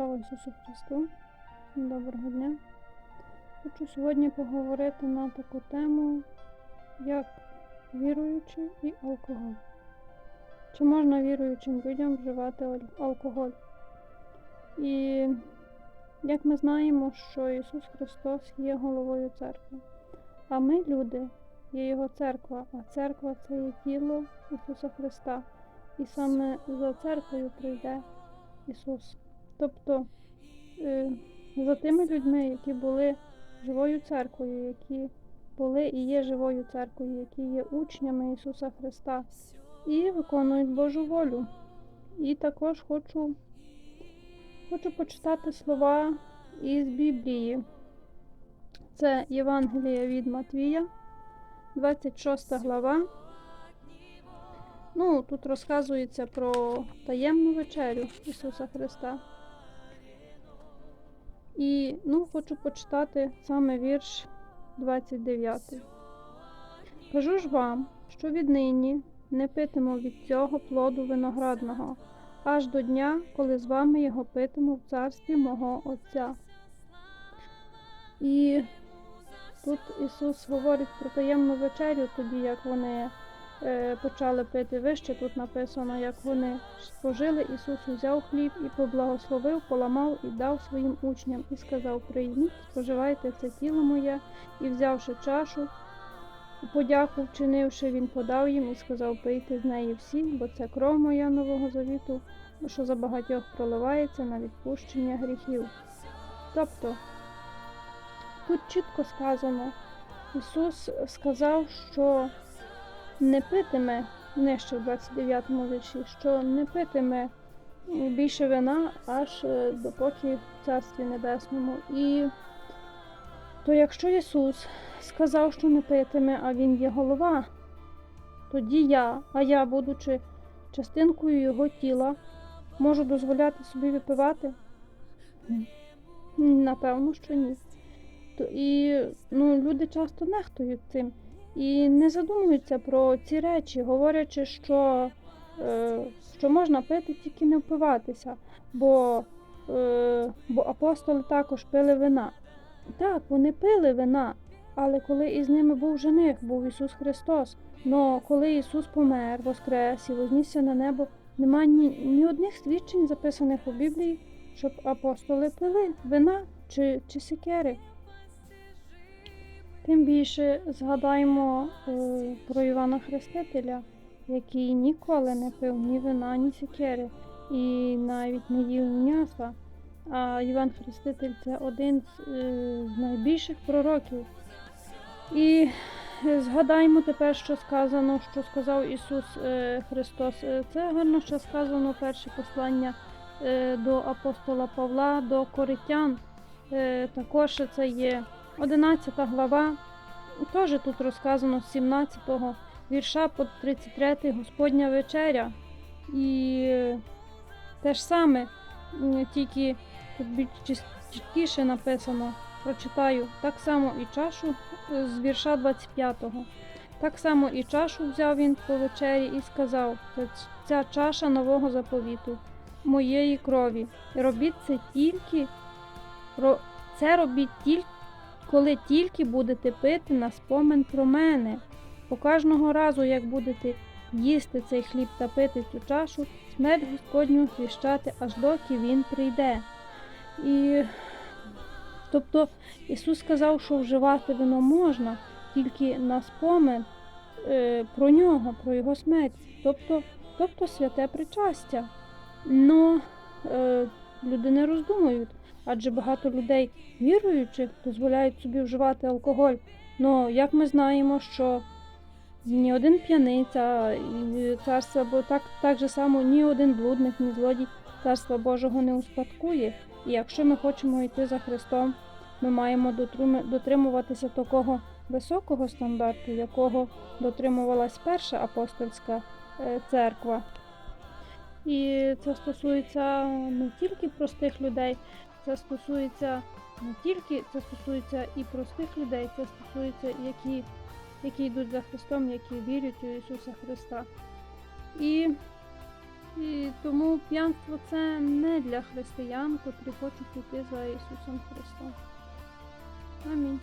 Слава Ісусу Христу! Доброго дня! Хочу сьогодні поговорити на таку тему, як віруючі і алкоголь. Чи можна віруючим людям вживати алкоголь? І як ми знаємо, що Ісус Христос є головою церкви, а ми, люди, є Його церква, а церква це є тіло Ісуса Христа. І саме за церквою прийде Ісус. Тобто е, за тими людьми, які були живою церквою, які були і є живою церквою, які є учнями Ісуса Христа і виконують Божу волю. І також хочу, хочу почитати слова із Біблії. Це Євангелія від Матвія, 26 глава. Ну, тут розказується про таємну вечерю Ісуса Христа. І ну, хочу почитати саме вірш 29. Кажу ж вам, що віднині не питиму від цього плоду виноградного, аж до дня, коли з вами його питиму в царстві мого Отця. І тут Ісус говорить про таємну вечерю, тоді як вони почали пити вище. Тут написано, як вони спожили, Ісус узяв хліб і поблагословив, поламав і дав своїм учням, і сказав: Прийміть, споживайте це тіло моє, і взявши чашу, подяку вчинивши, він подав їм і сказав: Пийте з неї всі, бо це кров моя нового завіту, що за багатьох проливається на відпущення гріхів. Тобто тут чітко сказано, Ісус сказав, що не питиме нижче в 29 му вірші, що не питиме більше вина аж е, допоки в Царстві Небесному. І то якщо Ісус сказав, що не питиме, а Він є голова, тоді я, а я, будучи частинкою Його тіла, можу дозволяти собі випивати? Напевно, що ні. То- І ну, люди часто нехтують цим і не задумуються про ці речі, говорячи, що, е, що можна пити, тільки не впиватися, бо, е, бо апостоли також пили вина. Так, вони пили вина, але коли із ними був жених, був Ісус Христос. Но коли Ісус помер, воскрес і вознісся на небо, немає ні, ні одних свідчень, записаних у Біблії, щоб апостоли пили вина чи, чи сікери. Тим більше згадаємо е, про Івана Хрестителя, який ніколи не пив ні вина, ні сікери, і навіть не їв м'яса. А Іван Хреститель це один з, е, з найбільших пророків. І е, згадаємо тепер, що сказано, що сказав Ісус Христос. Це гарно, що сказано перше послання до апостола Павла, до Коритян. Також це є 11 глава, теж тут розказано з 17 вірша по 33 Господня вечеря. І те ж саме, тільки тут більш чіткіше написано, прочитаю, так само і чашу е, з вірша 25. Так само і чашу взяв він по вечері і сказав, ця чаша нового заповіту, моєї крові. Робіть це тільки, це робіть тільки коли тільки будете пити на спомин про мене. Бо кожного разу, як будете їсти цей хліб та пити цю чашу, смерть Господню звіщати, аж доки Він прийде. І тобто Ісус сказав, що вживати вино можна тільки на спомин е, про нього, про Його смерть, тобто, тобто святе причастя. Но е, люди не роздумують, адже багато людей віруючих дозволяють собі вживати алкоголь. Ну, як ми знаємо, що ні один п'яниця царства, бо так, так же само ні один блудник, ні злодій царства Божого не успадкує. І якщо ми хочемо йти за Христом, ми маємо дотримуватися такого високого стандарту, якого дотримувалась перша апостольська е, церква. І це стосується не тільки простих людей, це стосується не тільки це стосується і простих людей, це стосується які, які йдуть за Христом, які вірять у Ісуса Христа. І І тому п'янство це не для християн, котрі хочуть йти за Ісусом Христом. Амінь.